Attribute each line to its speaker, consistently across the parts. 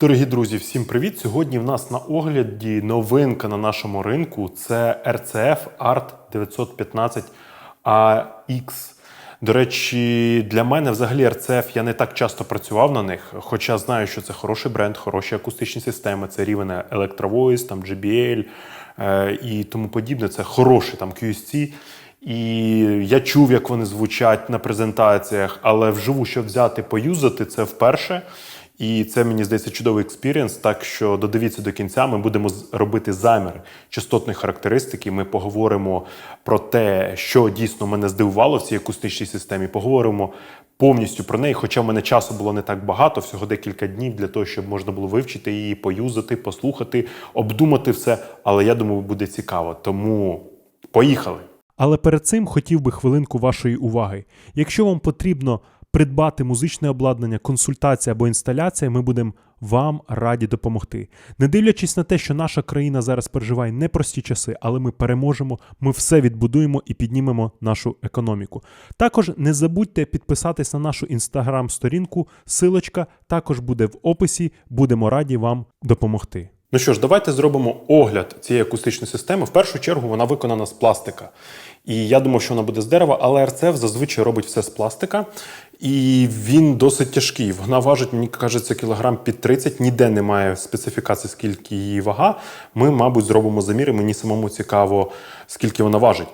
Speaker 1: Дорогі друзі, всім привіт! Сьогодні в нас на огляді новинка на нашому ринку. Це RCF ART 915 AX. До речі, для мене взагалі RCF я не так часто працював на них, хоча знаю, що це хороший бренд, хороші акустичні системи, це рівень Electro там JBL е, і тому подібне. Це хороший там QSC. І я чув, як вони звучать на презентаціях, але вживу, що взяти, поюзати, це вперше. І це мені здається чудовий експірієнс. Так що додивіться до кінця. Ми будемо робити замір частотної характеристики. Ми поговоримо про те, що дійсно мене здивувало в цій акустичній системі. Поговоримо повністю про неї. Хоча в мене часу було не так багато, всього декілька днів для того, щоб можна було вивчити її, поюзати, послухати, обдумати все. Але я думаю, буде цікаво. Тому поїхали.
Speaker 2: Але перед цим хотів би хвилинку вашої уваги. Якщо вам потрібно придбати музичне обладнання, консультація або інсталяція, ми будемо вам раді допомогти. Не дивлячись на те, що наша країна зараз переживає непрості часи, але ми переможемо, ми все відбудуємо і піднімемо нашу економіку. Також не забудьте підписатись на нашу інстаграм-сторінку. Силочка також буде в описі. Будемо раді вам допомогти.
Speaker 1: Ну що ж, давайте зробимо огляд цієї акустичної системи. В першу чергу вона виконана з пластика. І я думав, що вона буде з дерева, але РЦФ зазвичай робить все з пластика. І він досить тяжкий. Вона важить, мені кажеться, кілограм під 30. Ніде немає специфікації, скільки її вага. Ми, мабуть, зробимо заміри. Мені самому цікаво, скільки вона важить.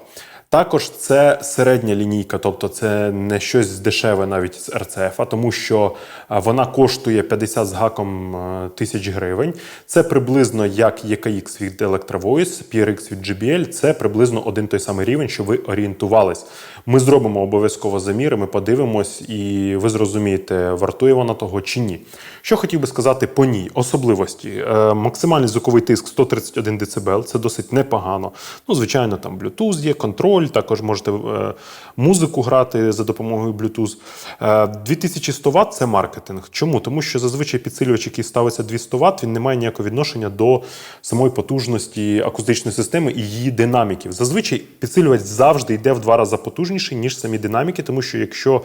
Speaker 1: Також це середня лінійка, тобто це не щось дешеве навіть з РЦФ, тому що вона коштує 50 з гаком е, тисяч гривень. Це приблизно як EKX від Electrovoice, PRX від JBL. Це приблизно один той самий рівень, що ви орієнтувались. Ми зробимо обов'язково заміри, ми подивимось, і ви зрозумієте, вартує вона того чи ні. Що хотів би сказати по ній? Особливості. Е, максимальний звуковий тиск 131 дБ, це досить непогано. Ну, звичайно, там Bluetooth є, контроль, також можете е, музику грати за допомогою Bluetooth. Е, 2100 Вт це маркетинг. Чому? Тому що зазвичай підсилювач, який ставиться 200 Вт, він не має ніякого відношення до самої потужності акустичної системи і її динаміків. Зазвичай підсилювач завжди йде в два рази потужніший, ніж самі динаміки, тому що якщо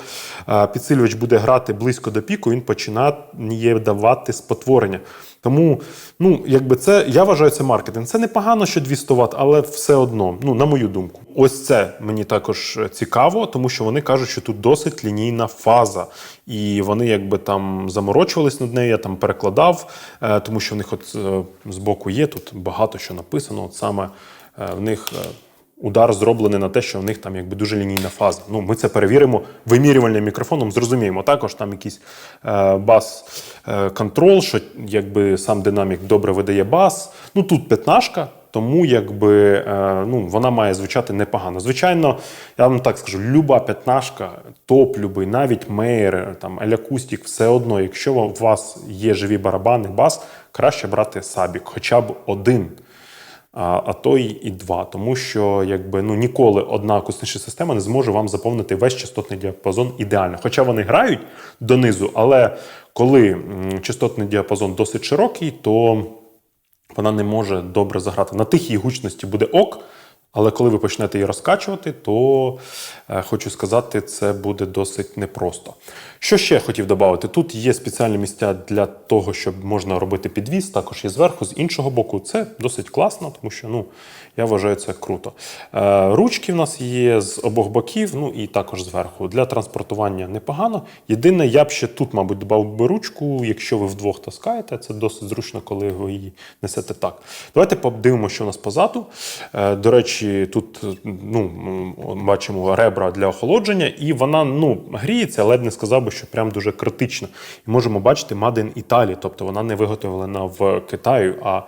Speaker 1: е, підсилювач буде грати близько до піку, він починає давати спотворення. Тому, ну, якби це, я вважаю, це маркетинг. Це непогано, що 200 Вт, але все одно, ну, на мою думку. Ось це мені також цікаво, тому що вони кажуть, що тут досить лінійна фаза. І вони якби там заморочувались над нею, я там перекладав, е, тому що в них от е, збоку є тут багато що написано. От саме е, в них. Удар зроблений на те, що в них там якби дуже лінійна фаза. Ну, ми це перевіримо вимірювальним мікрофоном, зрозуміємо. Також там якийсь е, бас е, контрол, що якби сам динамік добре видає бас. Ну тут п'ятнашка, тому якби е, ну, вона має звучати непогано. Звичайно, я вам так скажу, люба п'ятнашка, топ любий, навіть мейер, там елякустік, все одно, якщо у вас є живі барабани, бас, краще брати сабік, хоча б один а, то і два. Тому що якби ну ніколи одна акустична система не зможе вам заповнити весь частотний діапазон ідеально. Хоча вони грають донизу, але коли частотний діапазон досить широкий, то вона не може добре заграти. На тихій гучності буде ок. Але коли ви почнете її розкачувати, то е, хочу сказати, це буде досить непросто. Що ще хотів додати? Тут є спеціальні місця для того, щоб можна робити підвіз, також є зверху, з іншого боку. Це досить класно, тому що ну, я вважаю це круто. Е, ручки в нас є з обох боків, ну і також зверху. Для транспортування непогано. Єдине, я б ще тут, мабуть, додав би ручку, якщо ви вдвох таскаєте, це досить зручно, коли ви її несете так. Давайте подивимося, що у нас позаду. Е, До речі, тут ну, бачимо ребра для охолодження, і вона ну, гріється, але не сказав би, що прям дуже критично. І можемо бачити in Italy, тобто вона не виготовлена в Китаї. А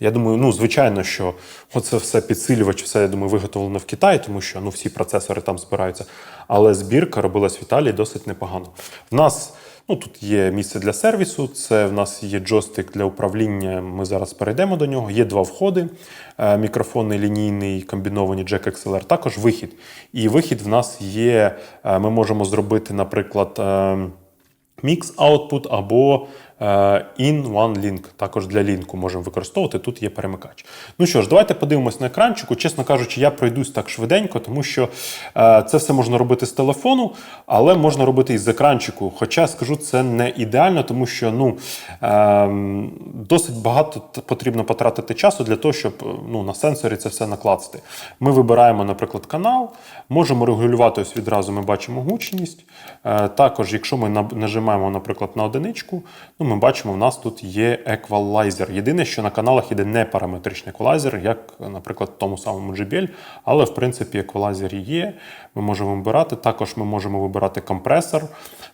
Speaker 1: я думаю, ну, звичайно, що оце все підсилювач, все я думаю, виготовлено в Китаї, тому що ну, всі процесори там збираються. Але збірка робилась в Італії досить непогано. В нас Ну, тут є місце для сервісу, це в нас є джойстик для управління. Ми зараз перейдемо до нього. Є два входи: е, мікрофонний лінійний, комбіновані Jack XLR, також вихід. І вихід в нас є. е, Ми можемо зробити, наприклад, е, мікс output або In One Link. Також для лінку можемо використовувати. Тут є перемикач. Ну що ж, давайте подивимось на екранчику. Чесно кажучи, я пройдусь так швиденько, тому що е, це все можна робити з телефону, але можна робити і з екранчику. Хоча скажу, це не ідеально, тому що ну, е, досить багато потрібно потратити часу для того, щоб е, ну, на сенсорі це все накласти. Ми вибираємо, наприклад, канал, можемо регулювати ось відразу. Ми бачимо гучність. Е, також, якщо ми нажимаємо, наприклад, на одиничку, ну, ми бачимо, в нас тут є еквалайзер. Єдине, що на каналах іде не параметричний еквалайзер, як, наприклад, в тому самому JBL, але в принципі еквалайзер є. Ми можемо вибирати. Також ми можемо вибирати компресор,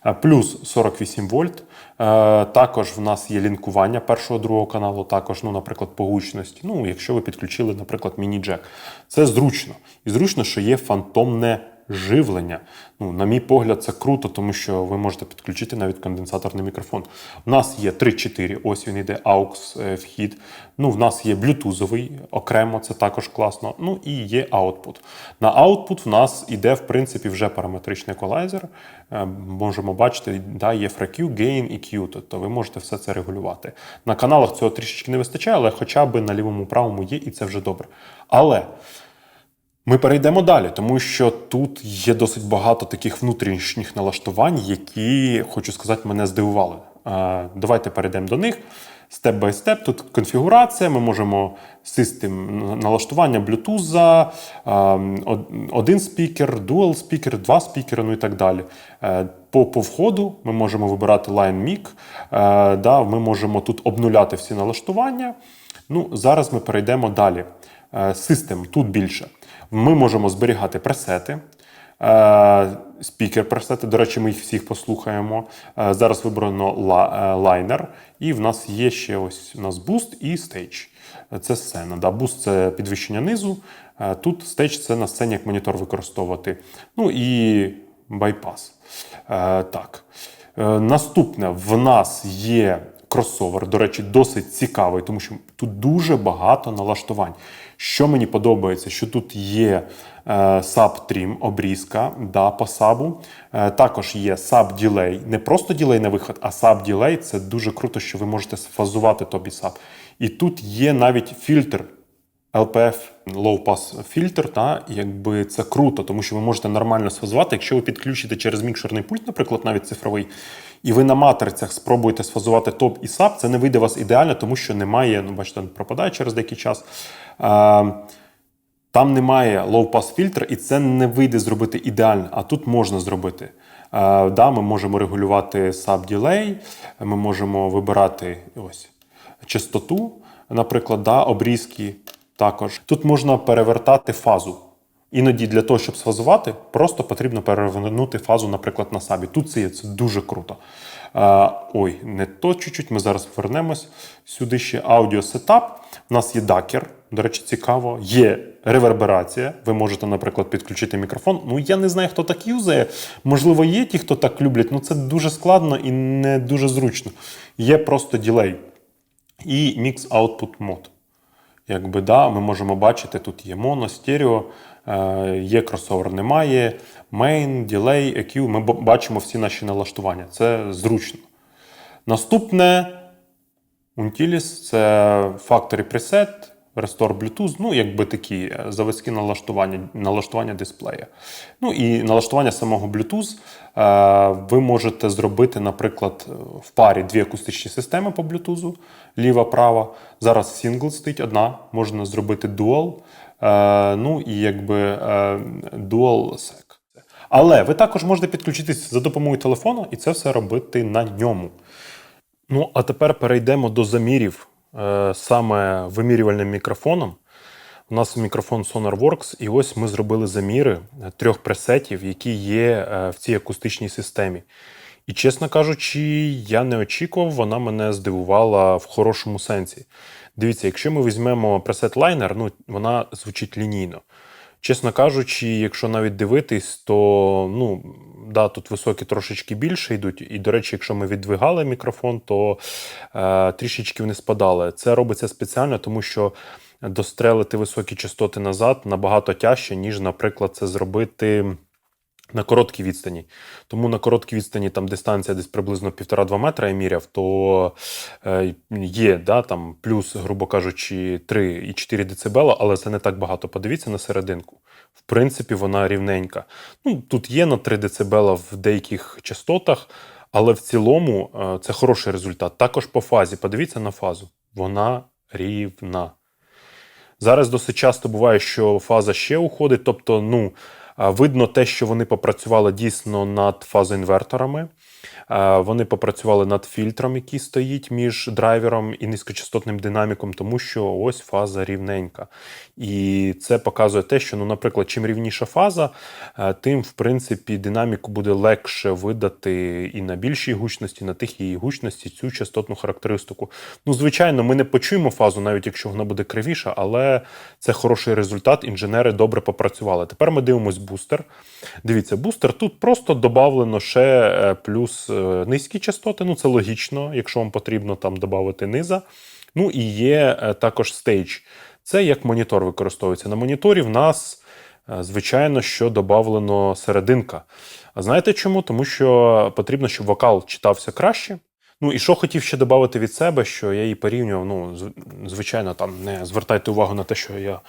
Speaker 1: е, плюс 48 вольт. Е, Також в нас є лінкування першого другого каналу, також, ну, наприклад, по гучності. Ну, якщо ви підключили, наприклад, міні-джек. Це зручно. І зручно, що є фантомне живлення. Ну, на мій погляд, це круто, тому що ви можете підключити навіть конденсаторний мікрофон. У нас є 3-4, ось він йде AUX е, вхід. Ну, в нас є блютузовий окремо, це також класно. Ну і є output. На output в нас іде, в принципі, вже параметричний еквалайзер. Е, Можемо бачити, да, є FreQ, Gain і Q, тобто ви можете все це регулювати. На каналах цього трішечки не вистачає, але хоча б на лівому правому є, і це вже добре. Але. Ми перейдемо далі, тому що тут є досить багато таких внутрішніх налаштувань, які, хочу сказати, мене здивували. Давайте перейдемо до них. Степ бай степ. Тут конфігурація. Ми можемо систем налаштування е, один спікер, дуал спікер, два спікери, ну і так далі. Е, По, по входу ми можемо вибирати Line Mic. Е, Да, ми можемо тут обнуляти всі налаштування. Ну, зараз ми перейдемо далі. Е, Систем тут більше. Ми можемо зберігати пресети. Е, Спікер пресети, до речі, ми їх всіх послухаємо. Е, Зараз вибрано е, лайнер, і в нас є ще ось у нас буст і стейдж. Це сцена. Да? Буст це підвищення низу. Тут стейдж це на сцені як монітор використовувати. Ну і байпас. Так. Наступне в нас є кросовер, до речі, досить цікавий, тому що тут дуже багато налаштувань. Що мені подобається, що тут є е, sub-trim, обрізка да, по сабу. Е, також є sub-delay, не просто ділей на виход, а sub-delay. Це дуже круто, що ви можете сфазувати тобі саб. І тут є навіть фільтр LPF Low Pass фільтр, та якби це круто, тому що ви можете нормально сфазувати. Якщо ви підключите через мікшерний пульт, наприклад, навіть цифровий, і ви на матрицях спробуєте сфазувати топ і сап, це не вийде у вас ідеально, тому що немає, ну бачите, пропадає через деякий час. Там немає low-pass фільтра, і це не вийде зробити ідеально, а тут можна зробити. Да, ми можемо регулювати sub-delay, ми можемо вибирати ось частоту, наприклад, да, обрізки також. Тут можна перевертати фазу. Іноді для того, щоб сфазувати, просто потрібно перевернути фазу, наприклад, на сабі. Тут це є це дуже круто. Е, ой, не то чуть-чуть. Ми зараз вернемось сюди ще аудіо сетап. У нас є дакер. До речі, цікаво. Є реверберація. Ви можете, наприклад, підключити мікрофон. Ну, я не знаю, хто так юзає. Можливо, є ті, хто так люблять, але це дуже складно і не дуже зручно. Є просто ділей. І Mix Output Mode. Якби да, ми можемо бачити, тут є моно, стерео, е, є кросовер, немає, main, delay, EQ. Ми бачимо всі наші налаштування. Це зручно. Наступне Untilis це Factory Preset, Restore Bluetooth, ну, якби такі е, заводські налаштування, налаштування дисплея. Ну і налаштування самого Bluetooth. Е, Ви можете зробити, наприклад, в парі дві акустичні системи по Bluetooth, ліва, права. Зараз сингл стоїть одна, можна зробити е, ну і якби е, dual sec. Але ви також можете підключитись за допомогою телефону і це все робити на ньому. Ну, а тепер перейдемо до замірів е, саме вимірювальним мікрофоном. У нас мікрофон SonarWorks, і ось ми зробили заміри е, трьох пресетів, які є е, в цій акустичній системі. І, чесно кажучи, я не очікував, вона мене здивувала в хорошому сенсі. Дивіться, якщо ми візьмемо пресет лайнер, ну вона звучить лінійно. Чесно кажучи, якщо навіть дивитись, то ну, да, тут високі трошечки більше йдуть. І, до речі, якщо ми віддвигали мікрофон, то е, трішечки вони спадали. Це робиться спеціально, тому що дострелити високі частоти назад набагато тяжче, ніж, наприклад, це зробити на короткій відстані. Тому на короткій відстані там дистанція десь приблизно 1,5-2 метра я міряв, то е, є да, там плюс, грубо кажучи, 3,4 дБ, але це не так багато. Подивіться на серединку. В принципі, вона рівненька. Ну, тут є на 3 дБ в деяких частотах, але в цілому е, це хороший результат. Також по фазі. Подивіться на фазу. Вона рівна. Зараз досить часто буває, що фаза ще уходить. Тобто, ну, видно те, що вони попрацювали дійсно над фазоінверторами. Вони попрацювали над фільтром, який стоїть між драйвером і низькочастотним динаміком, тому що ось фаза рівненька. І це показує те, що, ну, наприклад, чим рівніша фаза, е, тим, в принципі, динаміку буде легше видати і на більшій гучності, і на тихій гучності цю частотну характеристику. Ну, звичайно, ми не почуємо фазу, навіть якщо вона буде кривіша, але це хороший результат. Інженери добре попрацювали. Тепер ми дивимось бустер. Дивіться, бустер тут просто додавлено ще е, плюс е, низькі частоти. Ну, це логічно, якщо вам потрібно там додати низа. Ну і є е, також стейдж. Це як монітор використовується. На моніторі в нас, звичайно, що додавлено серединка. А знаєте чому? Тому що потрібно, щоб вокал читався краще. Ну і що хотів ще додати від себе, що я її порівнював. Ну, звичайно, там не звертайте увагу на те, що я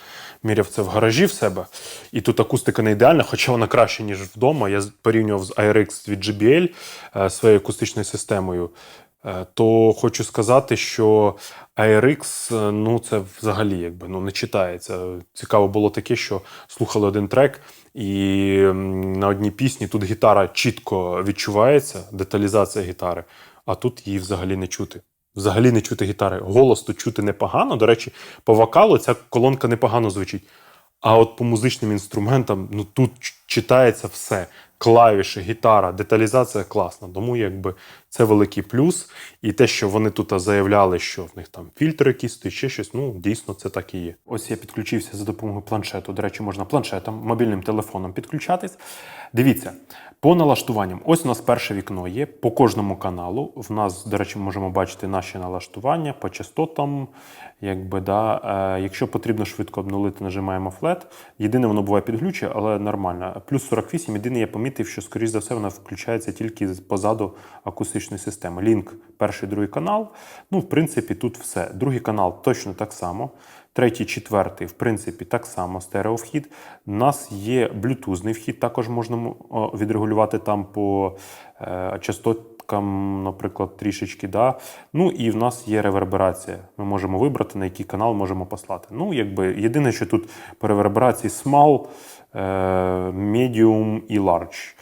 Speaker 1: міряв це в гаражі в себе. І тут акустика не ідеальна, хоча вона краще, ніж вдома. Я порівнював з IRX від JBL е, своєю акустичною системою. Е, То хочу сказати, що ARX, е, ну це взагалі якби ну не читається. Цікаво було таке, що слухали один трек, і на одній пісні тут гітара чітко відчувається, деталізація гітари, а тут її взагалі не чути. Взагалі не чути гітари. Голос тут чути непогано. До речі, по вокалу ця колонка непогано звучить. А от по музичним інструментам, ну тут читається все. Клавіші, гітара, деталізація класна. Тому якби це великий плюс. І те, що вони тут заявляли, що в них там фільтр якийсь стоїть, ще щось, ну дійсно це так і є. Ось я підключився за допомогою планшету. До речі, можна планшетом, мобільним телефоном підключатись. Дивіться, по налаштуванням, ось у нас перше вікно є по кожному каналу. В нас, до речі, можемо бачити наші налаштування по частотам. Якби, да, е, якщо потрібно швидко обнулити, нажимаємо флет. Єдине, воно буває підглючує, але нормально. Плюс 48. Єдине, я помітив, що, скоріш за все, вона включається тільки позаду акустичної системи. Лінк, перший, другий канал. Ну, в принципі, тут все. Другий канал точно так само. Третій, четвертий, в принципі, так само стереовхід. У нас є блютузний вхід, також можна відрегулювати там по е, частоткам, наприклад, трішечки. Да? Ну і в нас є реверберація. Ми можемо вибрати, на який канал можемо послати. Ну, якби єдине, що тут по реверберації е, medium і large.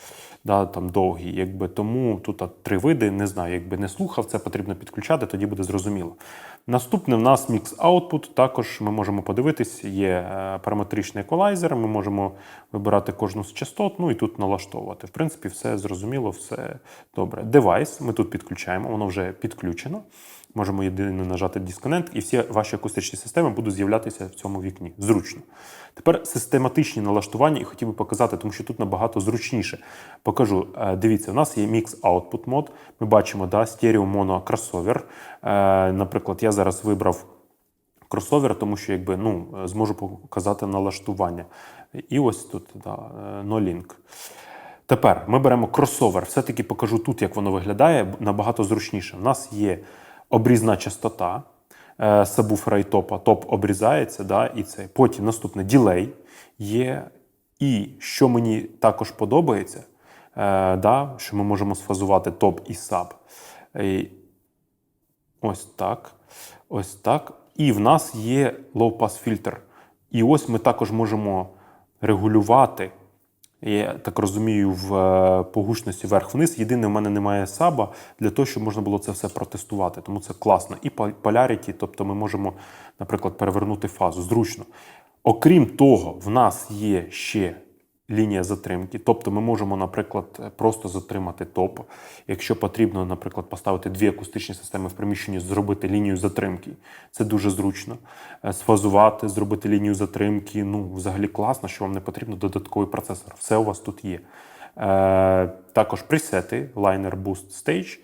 Speaker 1: Да, там довгі, якби тому тут три види. Не знаю, якби не слухав, це потрібно підключати, тоді буде зрозуміло. Наступне в нас мікс output. Також ми можемо подивитись, є е, параметричний еквалайзер. Ми можемо вибирати кожну з частот, ну і тут налаштовувати. В принципі, все зрозуміло, все добре. Девайс ми тут підключаємо, воно вже підключено. Можемо єдине нажати Disconnect, і всі ваші акустичні системи будуть з'являтися в цьому вікні. Зручно. Тепер систематичні налаштування і хотів би показати, тому що тут набагато зручніше. Покажу. Е, Дивіться, у нас є Mix Output мод. Ми бачимо да, стерео моно кросовер. Е, Наприклад, я зараз вибрав кросовер, тому що якби, ну, зможу показати налаштування. І ось тут да, е, no link. Тепер ми беремо кросовер. Все-таки покажу тут, як воно виглядає, набагато зручніше. У нас є обрізна частота е, сабвуфера і топа. Топ обрізається, да, і це. Потім наступне ділей є. І що мені також подобається, е, да, що ми можемо сфазувати топ і саб. Е, Ось так. Ось так. І в нас є low-pass фільтр. І ось ми також можемо регулювати. Я так розумію, в погучності по гучності вверх-вниз. Єдине, в мене немає саба для того, щоб можна було це все протестувати. Тому це класно. І поляріті, тобто ми можемо, наприклад, перевернути фазу. Зручно. Окрім того, в нас є ще лінія затримки. Тобто ми можемо, наприклад, просто затримати топ. Якщо потрібно, наприклад, поставити дві акустичні системи в приміщенні, зробити лінію затримки. Це дуже зручно. Е, Сфазувати, зробити лінію затримки. Ну, взагалі класно, що вам не потрібно додатковий процесор. Все у вас тут є. Е, також пресети, Liner Boost Stage.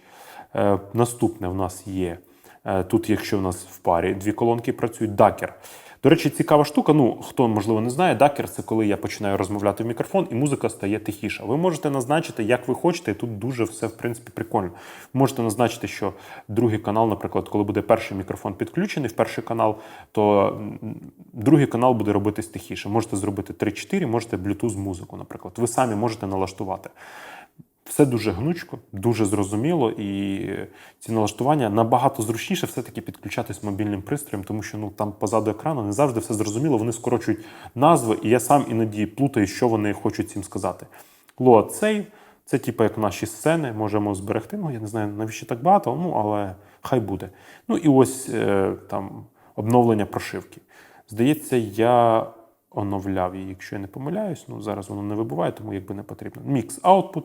Speaker 1: Наступне в нас є. Е, Тут, якщо в нас в парі дві колонки працюють, дакер. До речі, цікава штука. Ну, хто можливо не знає, дакер це коли я починаю розмовляти в мікрофон, і музика стає тихіша. Ви можете назначити, як ви хочете, і тут дуже все в принципі прикольно. Можете назначити, що другий канал, наприклад, коли буде перший мікрофон підключений в перший канал, то другий канал буде робитись тихіше. Можете зробити 3-4, можете Bluetooth музику, наприклад. Ви самі можете налаштувати. Все дуже гнучко, дуже зрозуміло, і ці налаштування набагато зручніше все-таки підключатись мобільним пристроєм, тому що ну там позаду екрану не завжди все зрозуміло. Вони скорочують назви, і я сам іноді плутаю, що вони хочуть цим сказати. Load Save – це типу як наші сцени, можемо зберегти. Ну я не знаю навіщо так багато, ну але хай буде. Ну і ось е, там обновлення прошивки. Здається, я оновляв її, якщо я не помиляюсь. Ну зараз воно не вибуває, тому якби не потрібно. Output,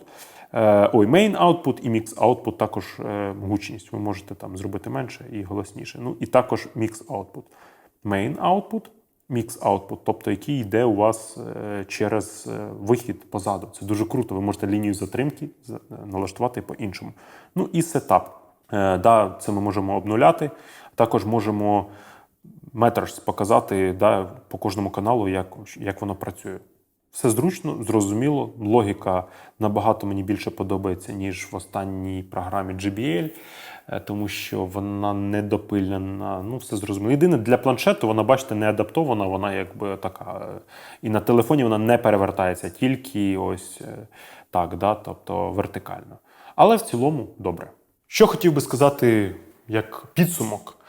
Speaker 1: е, ой, main output і mix output також е, гучність. Ви можете там зробити менше і голосніше. Ну і також mix output. Main output, mix output, тобто який йде у вас е, через вихід позаду. Це дуже круто. Ви можете лінію затримки налаштувати по-іншому. Ну і сетап. Да, це ми можемо обнуляти. Також можемо метраж показати да, по кожному каналу, як, як воно працює. Все зручно, зрозуміло. Логіка набагато мені більше подобається, ніж в останній програмі JBL, е, тому що вона недопилена. Ну, все зрозуміло. Єдине для планшету, вона, бачите, не адаптована, вона якби така. е, І на телефоні вона не перевертається, тільки ось е, так, да, тобто вертикально. Але в цілому добре. Що хотів би сказати як підсумок?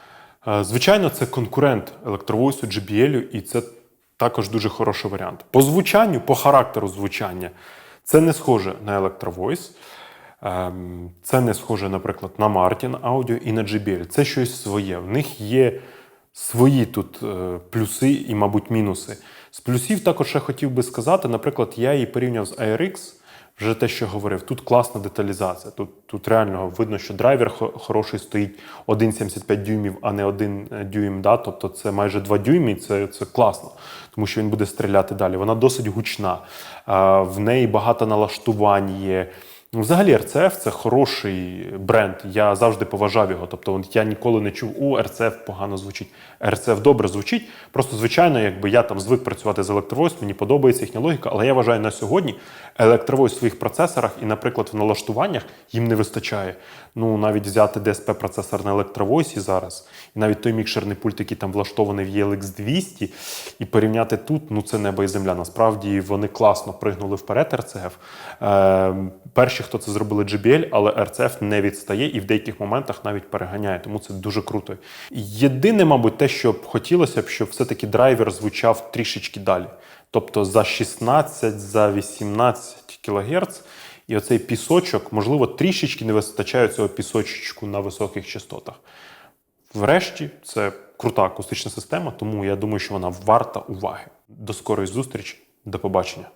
Speaker 1: Е, Звичайно, це конкурент електровойсу JBL, і це також дуже хороший варіант. По звучанню, по характеру звучання, це не схоже на електровойс. Ем, Це не схоже, наприклад, на Martin Audio і на JBL. Це щось своє. В них є свої тут е, плюси і, мабуть, мінуси. З плюсів також я хотів би сказати, наприклад, я її порівняв з ARX, вже те, що говорив, тут класна деталізація. Тут, тут реально видно, що драйвер хороший стоїть 1,75 дюймів, а не 1 дюйм. Да? Тобто це майже 2 дюйми, і це, це класно, тому що він буде стріляти далі. Вона досить гучна, в неї багато налаштувань є. Ну, Взагалі, РЦФ це хороший бренд. Я завжди поважав його. Тобто, я ніколи не чув, у РЦФ погано звучить. РЦФ добре звучить. Просто, звичайно, якби я там звик працювати з електровойс, мені подобається їхня логіка, але я вважаю на сьогодні електровойс в своїх процесорах і, наприклад, в налаштуваннях їм не вистачає. Ну, навіть взяти DSP-процесор на електровойсі зараз, і навіть той мікшерний пульт, який там влаштований в ELX 200, і порівняти тут, ну це небо і земля. Насправді вони класно пригнули вперед RCF. Е, перші, хто це зробили JBL, але RCF не відстає і в деяких моментах навіть переганяє, тому це дуже круто. Єдине, мабуть, те, що б хотілося б, щоб все-таки драйвер звучав трішечки далі. Тобто за 16, за 18 кГц. І оцей пісочок, можливо, трішечки не вистачає цього пісочечку на високих частотах. Врешті, це крута акустична система, тому я думаю, що вона варта уваги. До скорої зустрічі, до побачення.